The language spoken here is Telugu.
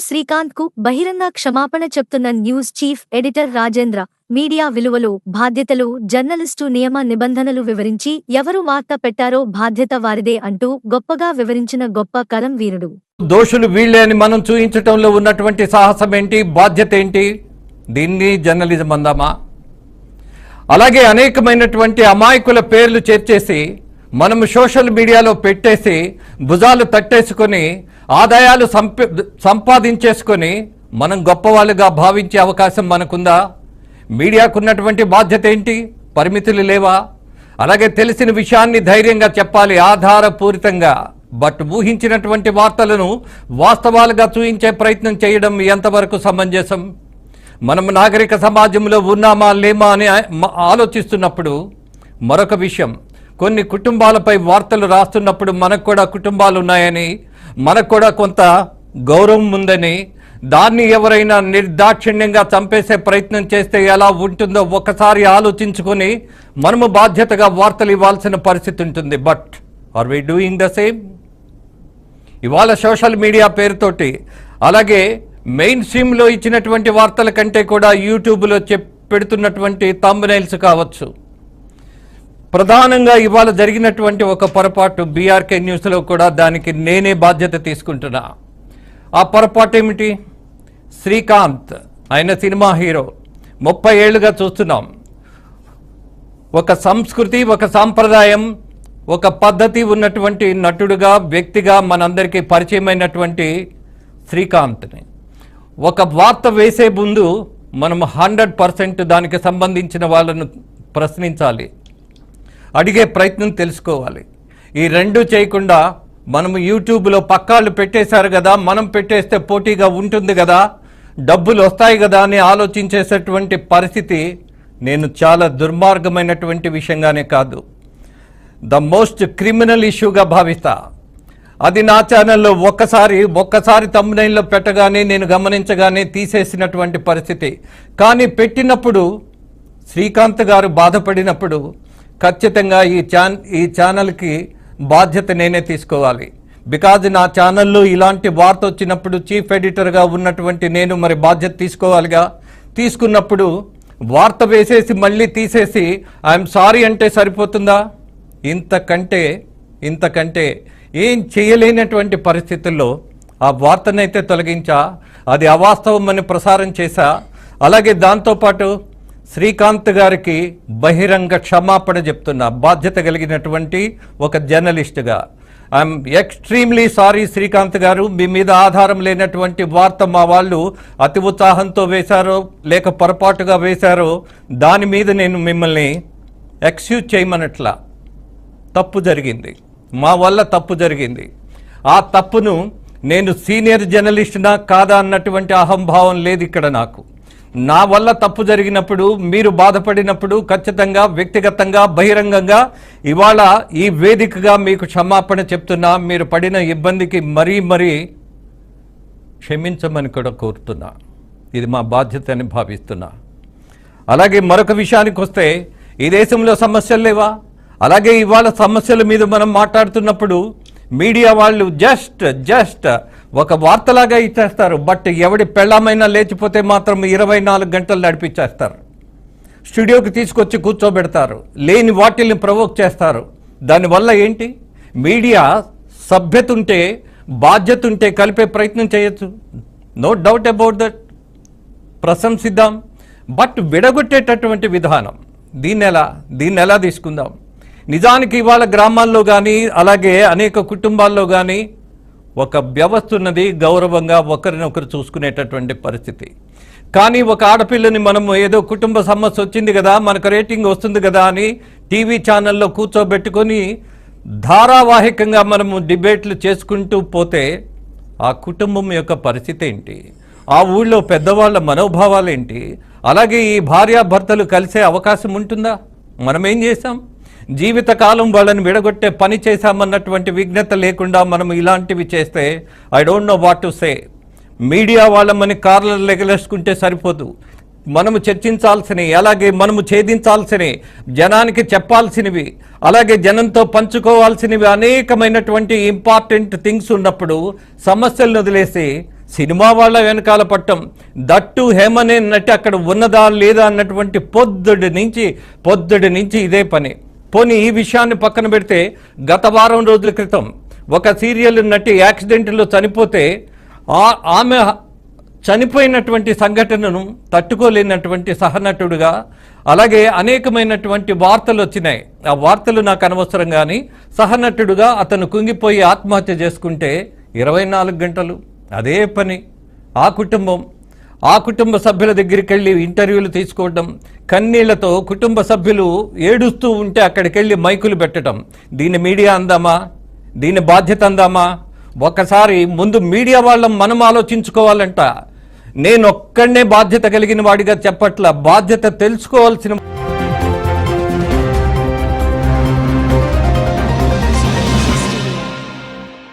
శ్రీకాంత్కు బహిరంగ క్షమాపణ చెప్తున్న news chief editor Rajendra media విలువలు బాధ్యతలు జర్నలిస్టు నియమ నిబంధనలు వివరించి ఎవరు వార్త పెట్టారో బాధ్యత వారిదే అంటూ గొప్పగా వివరించిన గొప్ప కరం వీరుడు. దోషులు వీళ్ళే అని మనం చూపించటంలో ఉన్నటువంటి సాహసం ఏంటి బాధ్యత ఏంటి? దీన్ని జర్నలిజం అందామా? అలాగే అనేకమైనటువంటి అమాయకుల పేర్లు చేర్చేసి మనం సోషల్ మీడియాలో పెట్టేసి భుజాలు తట్టేసుకొని ఆదాయాలు సంపాదించేసుకొని మనం గొప్పవాళ్ళుగా భావించే అవకాశం మనకుందా? మీడియాకున్నటువంటి బాధ్యత ఏంటి? పరిమితులు లేవా? అలాగే తెలిసిన విషయాన్ని ధైర్యంగా చెప్పాలి ఆధారపూరితంగా. బట్ ఊహించినటువంటి వార్తలను వాస్తవాలుగా చూయించే ప్రయత్నం చేయడం ఎంతవరకు సమంజసం? మనం నాగరిక సమాజంలో ఉన్నామా లేమా అని ఆలోచిస్తున్నప్పుడు మరొక విషయం. కొన్ని కుటుంబాలపై వార్తలు రాస్తున్నప్పుడు మనకు కూడా కుటుంబాలు ఉన్నాయని మనకు కూడా కొంత గౌరవం ఉందని దాన్ని ఎవరైనా నిర్దాక్షిణ్యంగా చంపేసే ప్రయత్నం చేస్తే ఎలా ఉంటుందో ఒకసారి ఆలోచించుకొని మనము బాధ్యతగా వార్తలు ఇవ్వాల్సిన పరిస్థితి ఉంటుంది. But are we doing the same ఇవాళ సోషల్ మీడియా పేరుతోటి అలాగే మెయిన్ స్ట్రీమ్లో ఇచ్చినటువంటి వార్తల కంటే కూడా యూట్యూబ్లో చెప్ పెడుతున్నటువంటి థంబ్నైల్స్ కావచ్చు. ప్రధానంగా ఇవాళ జరిగినటువంటి ఒక పొరపాటు బీఆర్కే న్యూస్లో కూడా దానికి నేనే బాధ్యత తీసుకుంటున్నా. ఆ పొరపాటు ఏమిటి? శ్రీకాంత్ ఆయన సినిమా హీరో ముప్పై ఏళ్ళుగా చూస్తున్నాం. ఒక సంస్కృతి ఒక సాంప్రదాయం ఒక పద్ధతి ఉన్నటువంటి నటుడుగా వ్యక్తిగా మనందరికీ పరిచయమైనటువంటి శ్రీకాంత్ని. ఒక వార్త వేసే ముందు మనం హండ్రెడ్ పర్సెంట్ దానికి సంబంధించిన వాళ్ళను ప్రశ్నించాలి. అడిగే ప్రయత్నం తెలుసుకోవాలి. ఈ రెండు చేయకుండా మనము యూట్యూబ్లో పక్కాళ్ళు పెట్టేశారు కదా మనం పెట్టేస్తే పోటీగా ఉంటుంది కదా డబ్బులు వస్తాయి కదా అని ఆలోచించేసేటువంటి పరిస్థితి నేను చాలా దుర్మార్గమైనటువంటి విషయంగానే కాదు. ద మోస్ట్ క్రిమినల్ ఇష్యూగా భావిస్తా. అది నా ఛానల్లో ఒక్కసారి ఒక్కసారి తమ్మునైన్లో పెట్టగానే నేను గమనించగానే తీసేసినటువంటి పరిస్థితి. కానీ పెట్టినప్పుడు శ్రీకాంత్ గారు బాధపడినప్పుడు ఖచ్చితంగా ఈ ఛాన్ ఈ ఛానల్కి బాధ్యత నేనే తీసుకోవాలి. బికాజ్ నా ఛానల్లో ఇలాంటి వార్త వచ్చినప్పుడు చీఫ్ ఎడిటర్గా ఉన్నటువంటి నేను మరి బాధ్యత తీసుకోవాలిగా. తీసుకున్నప్పుడు వార్త వేసేసి మళ్ళీ తీసేసి ఐఎమ్ సారీ అంటే సరిపోతుందా? ఇంతకంటే ఇంతకంటే ఏం చేయలేనటువంటి పరిస్థితుల్లో ఆ వార్తనైతే తొలగించా. అది అవాస్తవం అని ప్రసారం చేశా. అలాగే దాంతోపాటు శ్రీకాంత్ గారికి బహిరంగ క్షమాపణ చెప్తున్నా. బాధ్యత కలిగినటువంటి ఒక జర్నలిస్ట్గా. ఐఎమ్ ఎక్స్ట్రీమ్లీ సారీ శ్రీకాంత్ గారు. మీ మీద ఆధారం లేనటువంటి వార్త మా వాళ్ళు అతి ఉత్సాహంతో వేశారో లేక పొరపాటుగా వేశారో దాని మీద నేను మిమ్మల్ని ఎక్స్క్యూజ్ చేయమనట్లా తప్పు జరిగింది. మా వల్ల తప్పు జరిగింది. ఆ తప్పును నేను సీనియర్ జర్నలిస్ట్నా కాదా అన్నటువంటి అహంభావం లేదు ఇక్కడ నాకు. నా వల్ల తప్పు జరిగినప్పుడు మీరు బాధపడినప్పుడు ఖచ్చితంగా వ్యక్తిగతంగా బహిరంగంగా ఇవాళ ఈ వేదికగా మీకు క్షమాపణ చెప్తున్నా మీరు పడిన ఇబ్బందికి మరీ మరీ క్షమించమని కూడా కోరుతున్నా. ఇది మా బాధ్యత అని భావిస్తున్నా. అలాగే మరొక విషయానికి వస్తే ఈ దేశంలో సమస్యలు లేవా? అలాగే ఇవాళ సమస్యల మీద మనం మాట్లాడుతున్నప్పుడు మీడియా వాళ్ళు జస్ట్ జస్ట్ ఒక వార్తలాగా ఇచ్చేస్తారు బట్ ఎవడి పెళ్ళామైనా లేచిపోతే మాత్రం ఇరవై నాలుగు గంటలు నడిపించేస్తారు స్టూడియోకి తీసుకొచ్చి కూర్చోబెడతారు లేని వాటిల్ని ప్రవోక్ చేస్తారు. దానివల్ల ఏంటి? మీడియా సభ్యత ఉంటే బాధ్యత ఉంటే కలిపే ప్రయత్నం చేయొచ్చు. నో డౌట్ అబౌట్ దట్ ప్రశంసిద్దాం. బట్ విడగొట్టేటటువంటి విధానం. దీన్ని ఎలా దీన్ని ఎలా తీసుకుందాం? నిజానికి ఇవాళ గ్రామాల్లో కానీ అలాగే అనేక కుటుంబాల్లో కానీ ఒక వ్యవస్థ ఉన్నది గౌరవంగా ఒకరినొకరు చూసుకునేటటువంటి పరిస్థితి. కానీ ఒక ఆడపిల్లని మనము ఏదో కుటుంబ సమస్య వచ్చింది కదా మనకు రేటింగ్ వస్తుంది కదా అని టీవీ ఛానల్లో కూర్చోబెట్టుకొని ధారావాహికంగా మనము డిబేట్లు చేసుకుంటూ పోతే ఆ కుటుంబం యొక్క పరిస్థితి ఏంటి? ఆ ఊళ్ళో పెద్దవాళ్ళ మనోభావాలు ఏంటి? అలాగే ఈ భార్యాభర్తలు కలిసే అవకాశం ఉంటుందా? మనం ఏం చేసాం జీవితకాలం వాళ్ళని విడగొట్టే పని చేశామన్నటువంటి విఘ్నత లేకుండా మనం ఇలాంటివి చేస్తే I don't know what to say media వాళ్ళ మన కార్లను లెగలేసుకుంటే సరిపోదు. మనము చర్చించాల్సినవి అలాగే మనము ఛేదించాల్సినవి జనానికి చెప్పాల్సినవి అలాగే జనంతో పంచుకోవాల్సినవి అనేకమైనటువంటి ఇంపార్టెంట్ థింగ్స్ ఉన్నప్పుడు సమస్యలను వదిలేసి సినిమా వాళ్ళ వెనకాల పట్టం. దట్టు హేమనే నటి అక్కడ ఉన్నదా లేదా అన్నటువంటి పొద్దుడి నుంచి పొద్దుడి నుంచి ఇదే పని. పోనీ ఈ విషయాన్ని పక్కన పెడితే గత వారం రోజుల క్రితం ఒక సీరియల్ నటి యాక్సిడెంట్లో చనిపోతే ఆ- ఆమె చనిపోయినటువంటి సంఘటనను తట్టుకోలేనటువంటి సహనటుడుగా అలాగే అనేకమైనటువంటి వార్తలు వచ్చినాయి. ఆ వార్తలు నాకు అనవసరం కానీ సహనటుడుగా అతను కుంగిపోయి ఆత్మహత్య చేసుకుంటే ఇరవై నాలుగు గంటలు. అదే పని. ఆ కుటుంబం. ఆ కుటుంబ సభ్యుల దగ్గరికి వెళ్ళి ఇంటర్వ్యూలు తీసుకోవడం కన్నీళ్ళతో కుటుంబ సభ్యులు ఏడుస్తూ ఉంటే అక్కడికి వెళ్ళి మైకులు పెట్టడం. దీన్ని మీడియా అందామా? దీని బాధ్యత అందామా? ఒకసారి ముందు మీడియా వాళ్ళం మనం ఆలోచించుకోవాలంట. నేనొక్కడనే బాధ్యత కలిగిన వాడిగా చెప్పట్ల బాధ్యత తెలుసుకోవాల్సిన